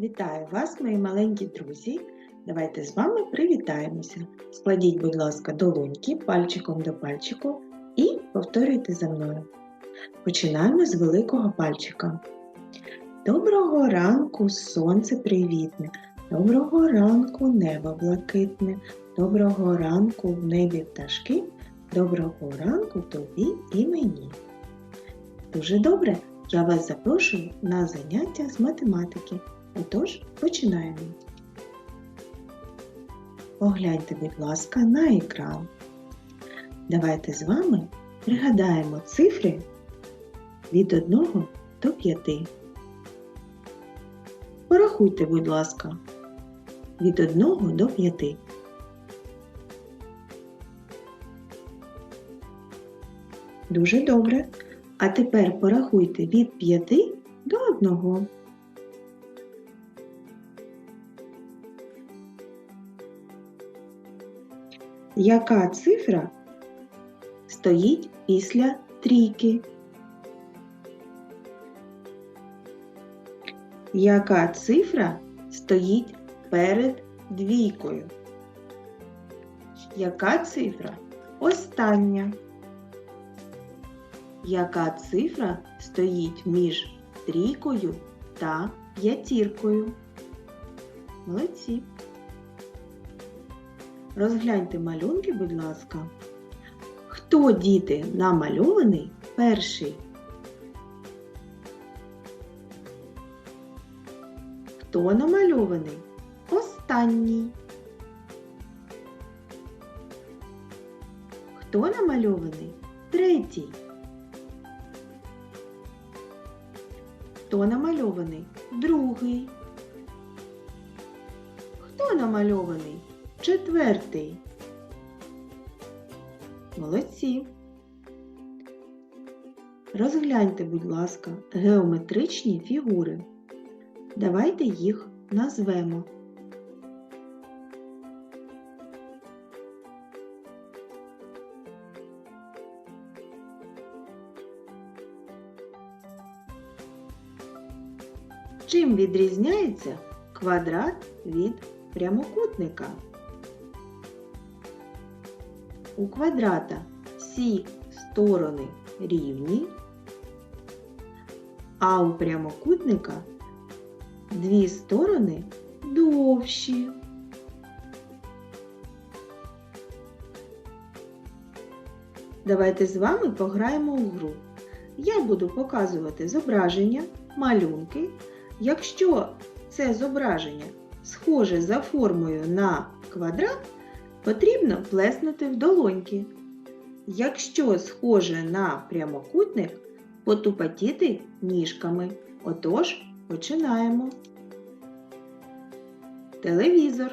Вітаю вас, мої маленькі друзі. Давайте з вами привітаємося. Складіть, будь ласка, долоньки пальчиком до пальчику і повторюйте за мною. Починаємо з великого пальчика. Доброго ранку, сонце привітне. Доброго ранку, небо блакитне. Доброго ранку в небі пташки. Доброго ранку тобі і мені. Дуже добре! Я вас запрошую на заняття з математики. Отож, починаємо. Погляньте, будь ласка, на екран. Давайте з вами пригадаємо цифри від 1 до 5. Порахуйте, будь ласка, від 1 до 5. Дуже добре. А тепер порахуйте від 5 до 1. Яка цифра стоїть після трійки? Яка цифра стоїть перед двійкою? Яка цифра остання? Яка цифра стоїть між трійкою та п'ятіркою? Молодці! Розгляньте малюнки, будь ласка. Хто діти намальований перший? Хто намальований останній? Хто намальований третій? Хто намальований другий? Хто намальований четвертий? Молодці. Розгляньте, будь ласка, геометричні фігури. Давайте їх назвемо. Чим відрізняється квадрат від прямокутника? У квадрата всі сторони рівні, а у прямокутника дві сторони довші. Давайте з вами пограємо у гру. Я буду показувати зображення, малюнки. Якщо це зображення схоже за формою на квадрат, потрібно плеснути в долоньки. Якщо схоже на прямокутник, потупотіти ніжками. Отож, починаємо. Телевізор.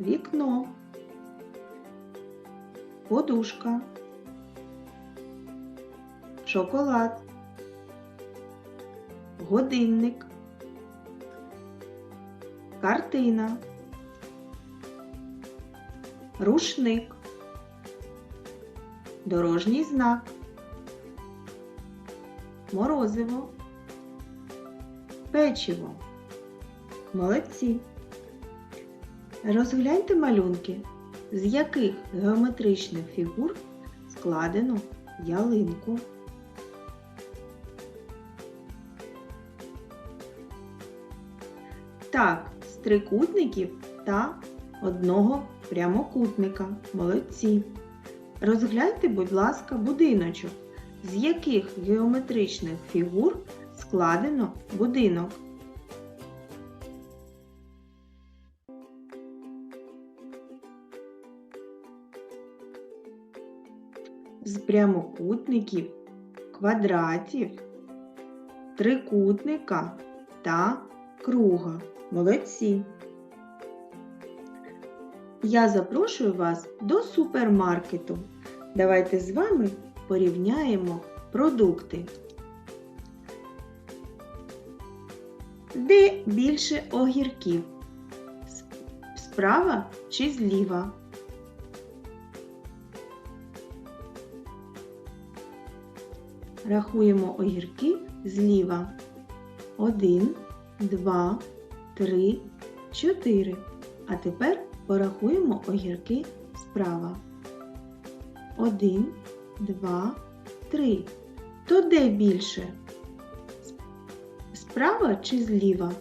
Вікно. Подушка. Шоколад. Годинник. Картина. Рушник. Дорожній знак. Морозиво. Печиво. Молодці. Розгляньте малюнки, з яких геометричних фігур складено ялинку. Так, з трикутників та одного прямокутника. Молодці. Розгляньте, будь ласка, будиночок, з яких геометричних фігур складено будинок. З прямокутників, квадратів, трикутника та круга. Молодці! Я запрошую вас до супермаркету. Давайте з вами порівняємо продукти. Де більше огірків? Справа чи зліва? Рахуємо огірки зліва. Один, два, три, чотири. А тепер порахуємо огірки справа. Один, два, три. То де більше? Справа чи зліва?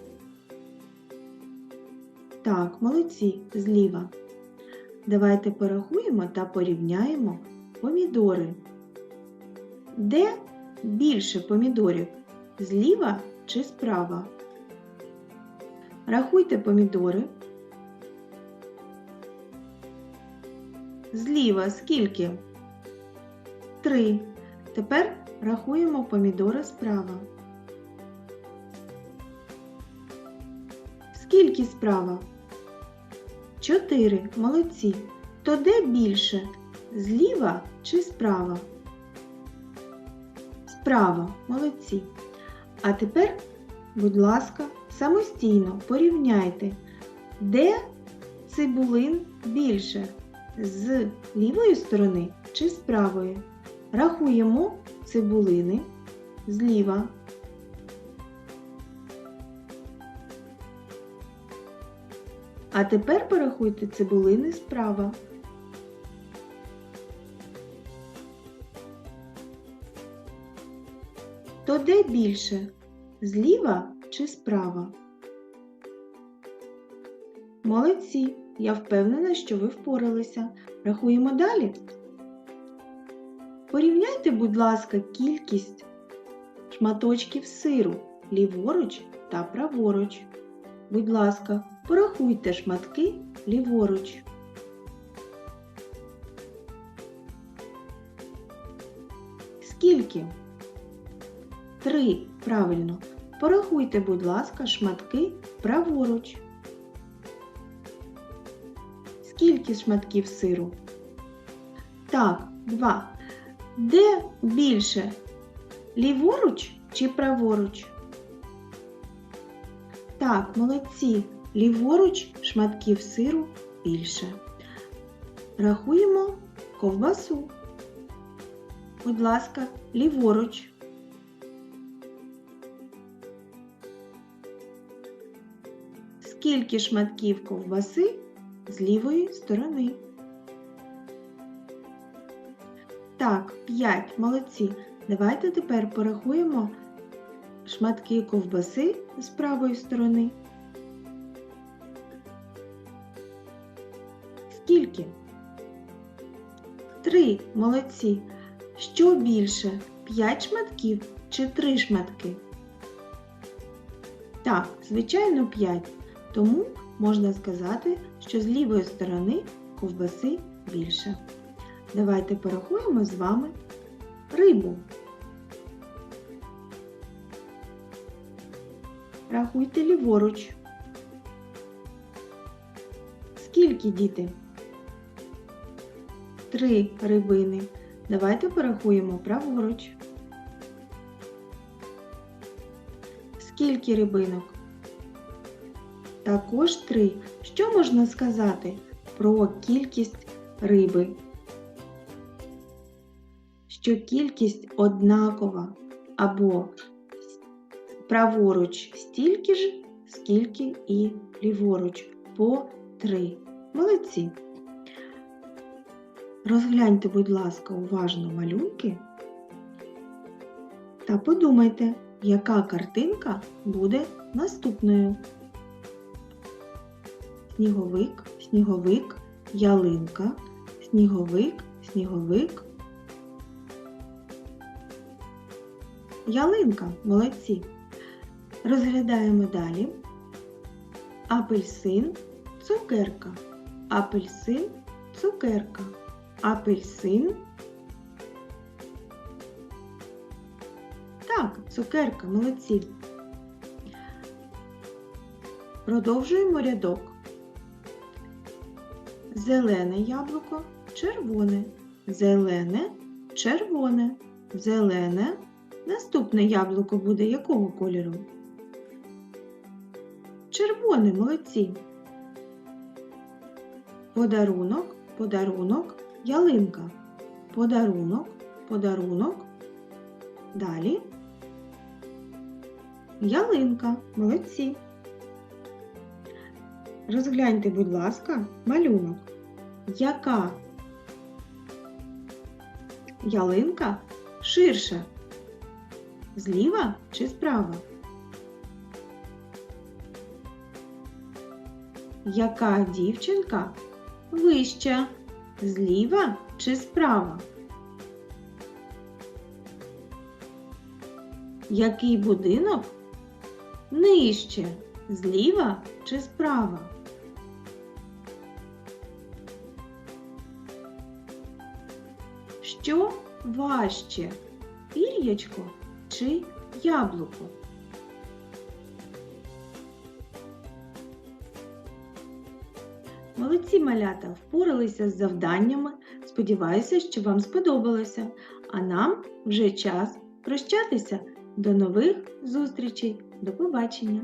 Так, молодці, зліва. Давайте порахуємо та порівняємо помідори. Де більше помідорів? Зліва чи справа? Рахуйте помідори. Зліва скільки? Три. Тепер рахуємо помідори справа. Скільки справа? Чотири. Молодці. То де більше? Зліва чи справа? Справа. Молодці. А тепер, будь ласка, самостійно порівняйте, де цибулин більше? З лівої сторони чи з правої? Рахуємо цибулини зліва. А тепер порахуйте цибулини справа. То де більше? Зліва чи справа? Молодці! Я впевнена, що ви впоралися. Рахуємо далі. Порівняйте, будь ласка, кількість шматочків сиру ліворуч та праворуч. Будь ласка, порахуйте шматки ліворуч. Скільки? Три. Правильно. Порахуйте, будь ласка, шматки праворуч. Скільки шматків сиру? Так, два. Де більше? Ліворуч чи праворуч? Так, молодці. Ліворуч шматків сиру більше. Рахуємо ковбасу. Будь ласка, ліворуч. Скільки шматків ковбаси з лівої сторони? Так, 5. Молодці. Давайте тепер порахуємо шматки ковбаси з правої сторони. Скільки? Три. Молодці. Що більше? 5 шматків чи 3 шматки? Так, звичайно, 5. Тому можна сказати, що з лівої сторони ковбаси більше. Давайте порахуємо з вами рибу. Рахуйте ліворуч. Скільки діти? Три рибини. Давайте порахуємо праворуч. Скільки рибинок? Також три. Що можна сказати про кількість риби? Що кількість однакова або праворуч стільки ж, скільки і ліворуч по три. Молодці. Розгляньте, будь ласка, уважно малюнки та подумайте, яка картинка буде наступною. Сніговик, сніговик, ялинка, сніговик, сніговик. Ялинка, молодці. Розглядаємо далі. Апельсин, цукерка. Апельсин, цукерка. Апельсин. Так, цукерка, молодці. Продовжуємо рядок. Зелене яблуко, червоне. Зелене, червоне. Зелене. Наступне яблуко буде якого кольору? Червоне, молодці. Подарунок, подарунок, ялинка. Подарунок, подарунок. Далі. ялинка. Молодці. Розгляньте, будь ласка, малюнок. Яка ялинка ширша? Зліва чи справа? Яка дівчинка вища? Зліва чи справа? Який будинок нижче? Зліва чи справа? Що важче? Пір'ячко чи яблуко? Молодці малята впоралися з завданнями. Сподіваюся, що вам сподобалося. А нам вже час прощатися. До нових зустрічей. До побачення!